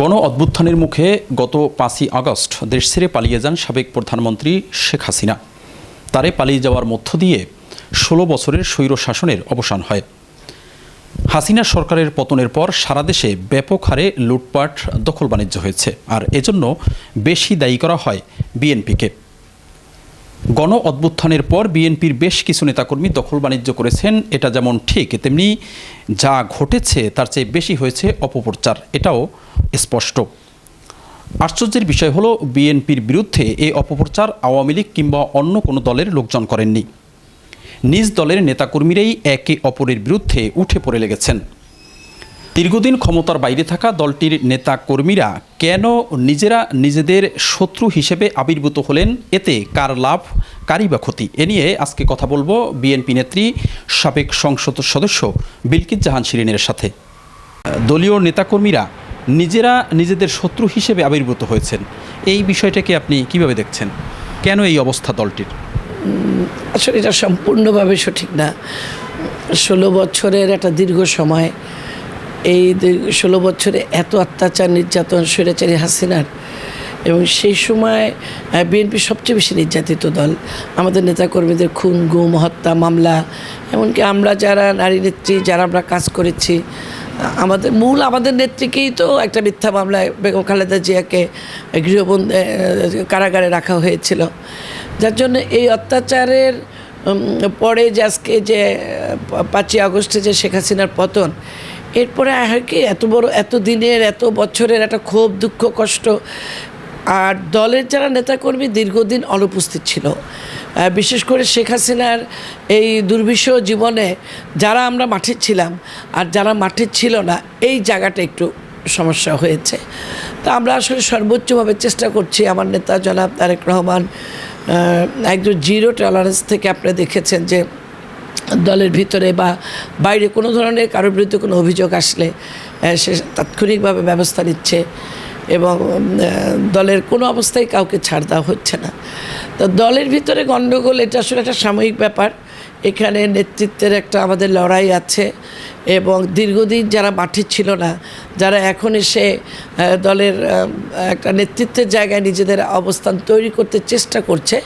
গণ অভ্যুত্থানের মুখে গত পাঁচই আগস্ট দেশ ছেড়ে পালিয়ে যান সাবেক প্রধানমন্ত্রী শেখ হাসিনা। তারে পালিয়ে যাওয়ার মধ্য দিয়ে ষোলো বছরের স্বৈর শাসনের অবসান হয়। হাসিনা সরকারের পতনের পর সারা দেশে ব্যাপক হারে লুটপাট দখল বাণিজ্য হয়েছে, আর এজন্য বেশি দায়ী করা হয় বিএনপিকে। গণ অভ্যুত্থানের পর বিএনপির বেশ কিছু নেতাকর্মী দখল বাণিজ্য করেছেন, এটা যেমন ঠিক, তেমনি যা ঘটেছে তার চেয়ে বেশি হয়েছে অপপ্রচার, এটাও স্পষ্ট। আশ্চর্যের বিষয় হলো, বিএনপির বিরুদ্ধে এই অপপ্রচার আওয়ামী লীগ কিংবা অন্য কোনো দলের লোকজন করেননি। নিজ দলের নেতাকর্মীরাই একে অপরের বিরুদ্ধে উঠে পড়ে লেগেছেন। দীর্ঘদিন ক্ষমতার বাইরে থাকা দলটির নেতা কর্মীরা কেন নিজেরা নিজেদের শত্রু হিসেবে আবির্ভূত হলেন? এতে কার লাভ, কারই বা ক্ষতি? এ নিয়ে আজকে কথা বলব বিএনপি নেত্রী, সাবেক সংসদ সদস্য বিলকিত জাহান শিরিনের সাথে। দলীয় নেতাকর্মীরা নিজেরা নিজেদের শত্রু হিসেবে আবির্ভূত হয়েছেন। এই বিষয়টাকে আপনি কীভাবে দেখছেন? কেন এই অবস্থা দলটির? আসলে এটা সম্পূর্ণভাবে সঠিক না। ষোলো বছরের একটা দীর্ঘ সময় এই ষোলো বছরে এত অত্যাচার, নির্যাতন, স্বৈরাচারী হাসিনার এবং সেই সময় বিএনপি সবচেয়ে বেশি নির্যাতিত দল। আমাদের নেতাকর্মীদের খুন, গুম, হত্যা, মামলা, এমনকি আমরা যারা নারী নেত্রী, যারা আমরা কাজ করেছি, আমাদের মূল, আমাদের নেত্রীকেই তো একটা মিথ্যা মামলায় বেগম খালেদা জিয়াকে গৃহবন্দী কারাগারে রাখা হয়েছিল। যার জন্য এই অত্যাচারের পরে যে আজকে যে পাঁচই আগস্টে যে শেখ হাসিনার পতন এরপরে হয় কি, এত বড়, এত দিনের, এত বছরের একটা ক্ষোভ, দুঃখ, কষ্ট। আর দলের যারা নেতাকর্মী দীর্ঘদিন অনুপস্থিত ছিল বিশেষ করে শেখ হাসিনার এই দুর্বিষহ জীবনে যারা আমরা মাঠে ছিলাম আর যারা মাঠে ছিল না, এই জায়গাটা একটু সমস্যা হয়েছে। তা আমরা আসলে সর্বোচ্চভাবে চেষ্টা করছি, আমার নেতা জনাব তারেক রহমান একজন জিরো টলারেন্স থেকে আপনি দেখেছেন যে দলের ভিতরে বা বাইরে কোনো ধরনের কারোর বিরুদ্ধে কোনো অভিযোগ আসলে সে তাৎক্ষণিকভাবে ব্যবস্থা নিচ্ছে এবং দলের কোনো অবস্থায় কাউকে ছাড় দেওয়া হচ্ছে না। তো দলের ভিতরে গণ্ডগোল, এটা আসলে একটা সাময়িক ব্যাপার। এখানে নেতৃত্বের একটা আমাদের লড়াই আছে এবং দীর্ঘদিন যারা মাঠে ছিল না, যারা এখন এসে দলের একটা নেতৃত্বের জায়গায় নিজেদের অবস্থান তৈরি করতে চেষ্টা করছে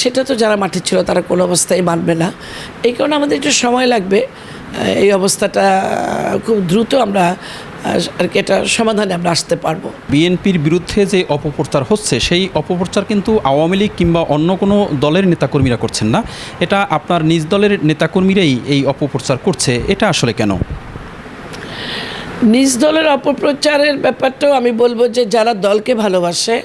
সেটা তো যারা মাঠে ছিল তারা কোনো অবস্থায় মানবে না। এই কারণে আমাদের একটু সময় লাগবে এই অবস্থাটা খুব দ্রুত আমরা আর কি এটা সমাধানে আমরা আসতে পারব। বিএনপির বিরুদ্ধে যে অপপ্রচার হচ্ছে সেই অপপ্রচার কিন্তু আওয়ামী লীগ কিংবা অন্য কোনো দলের নেতাকর্মীরা করছেন না। এটা আপনার নিজ দলের নেতাকর্মীরাই এই অপপ্রচার করছে এটা আসলে কেন? নিজ দলের অপপ্রচারের ব্যাপারটাও আমি বলব যে যারা দলকে ভালোবাসে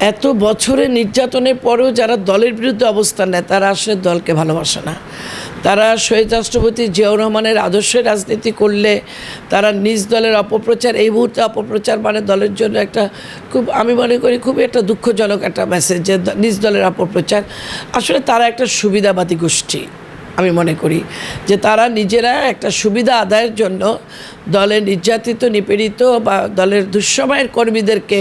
এত বছরের নির্যাতনের পরেও যারা দলের বিরুদ্ধে অবস্থান নেয়, তারা আসলে দলকে ভালোবাসে না। তারা শহীদ রাষ্ট্রপতি জিয়াউর রহমানের আদর্শে রাজনীতি করলে তারা নিজ দলের অপপ্রচার, এই মুহূর্তে অপপ্রচার মানে দলের জন্য একটা খুব, আমি মনে করি খুবই একটা দুঃখজনক একটা মেসেজ যে নিজ দলের অপপ্রচার। আসলে তারা একটা সুবিধাবাদী গোষ্ঠী। আমি মনে করি যে তারা নিজেরা একটা সুবিধা আদায়ের জন্য দলের নির্যাতিত, নিপীড়িত বা দলের দুঃসময়ের কর্মীদেরকে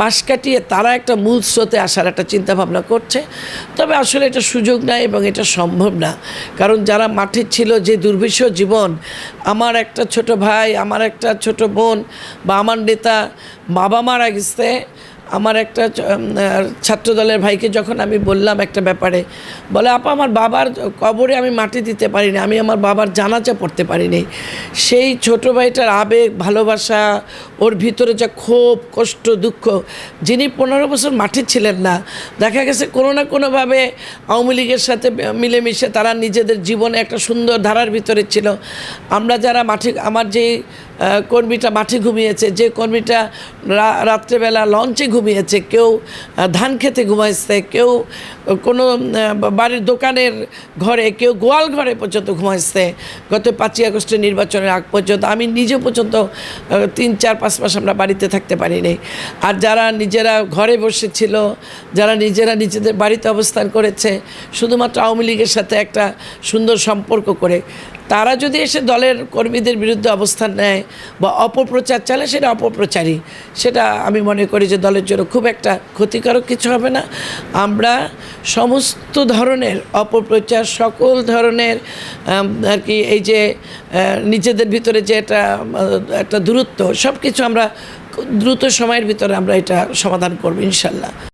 পাশ কাটিয়ে তারা একটা মূল স্রোতে আসার একটা চিন্তাভাবনা করছে। তবে আসলে এটা সুযোগ নাই এবং এটা সম্ভব না। কারণ যারা মাঠে ছিল যে দুর্বিষ জীবন, আমার একটা ছোট ভাই, আমার একটা ছোট বোন বা আমার নেতা বাবা মারা গেছে আমার একটা ছাত্রদলের ভাইকে যখন আমি বললাম একটা ব্যাপারে, বলে, আপা, আমার বাবার কবরে আমি মাটি দিতে পারিনি, আমি আমার বাবার জানাজা পড়তে পারিনি। সেই ছোট ভাইটার আবেগ, ভালোবাসা, ওর ভিতরে যা ক্ষোভ, কষ্ট, দুঃখ, যিনি পনেরো বছর মাঠে ছিলেন না, দেখা গেছে কোনো না কোনোভাবে আওয়ামী লীগের সাথে মিলেমিশে তারা নিজেদের জীবনে একটা সুন্দর ধারার ভিতরে ছিল। আমরা যারা মাঠে আমার যেই কর্মীটা মাঠে ঘুমিয়েছে, যে কর্মীটা রাত্রেবেলা লঞ্চে ঘুমিয়েছে, কেউ ধান খেতে ঘুমাইছে, কেউ, কোনো বাড়ির দোকানের ঘরে, কেউ গোয়াল ঘরে পর্যন্ত ঘুমাইছে। গত পাঁচই আগস্টের নির্বাচনের আগ পর্যন্ত আমি নিজে পর্যন্ত তিন, চার, পাঁচ মাস আমরা বাড়িতে থাকতে পারিনি। আর যারা নিজেরা ঘরে বসেছিল, যারা নিজেরা নিজেদের বাড়িতে অবস্থান করেছে, শুধুমাত্র আওয়ামী লীগের সাথে একটা সুন্দর সম্পর্ক করে তারা যদি এসে দলের কর্মীদের বিরুদ্ধে অবস্থান নেয় বা অপপ্রচার চালে সেটা অপপ্রচারই। সেটা আমি মনে করি যে দলের জন্য খুব একটা ক্ষতিকারক কিছু হবে না। আমরা সমস্ত ধরনের অপপ্রচার, সকল ধরনের আর কি, এই যে নিজেদের ভিতরে যে একটা একটা দূরত্ব সব কিছু আমরা দ্রুত সময়ের ভিতরে আমরা এটা সমাধান করব, ইনশাল্লাহ।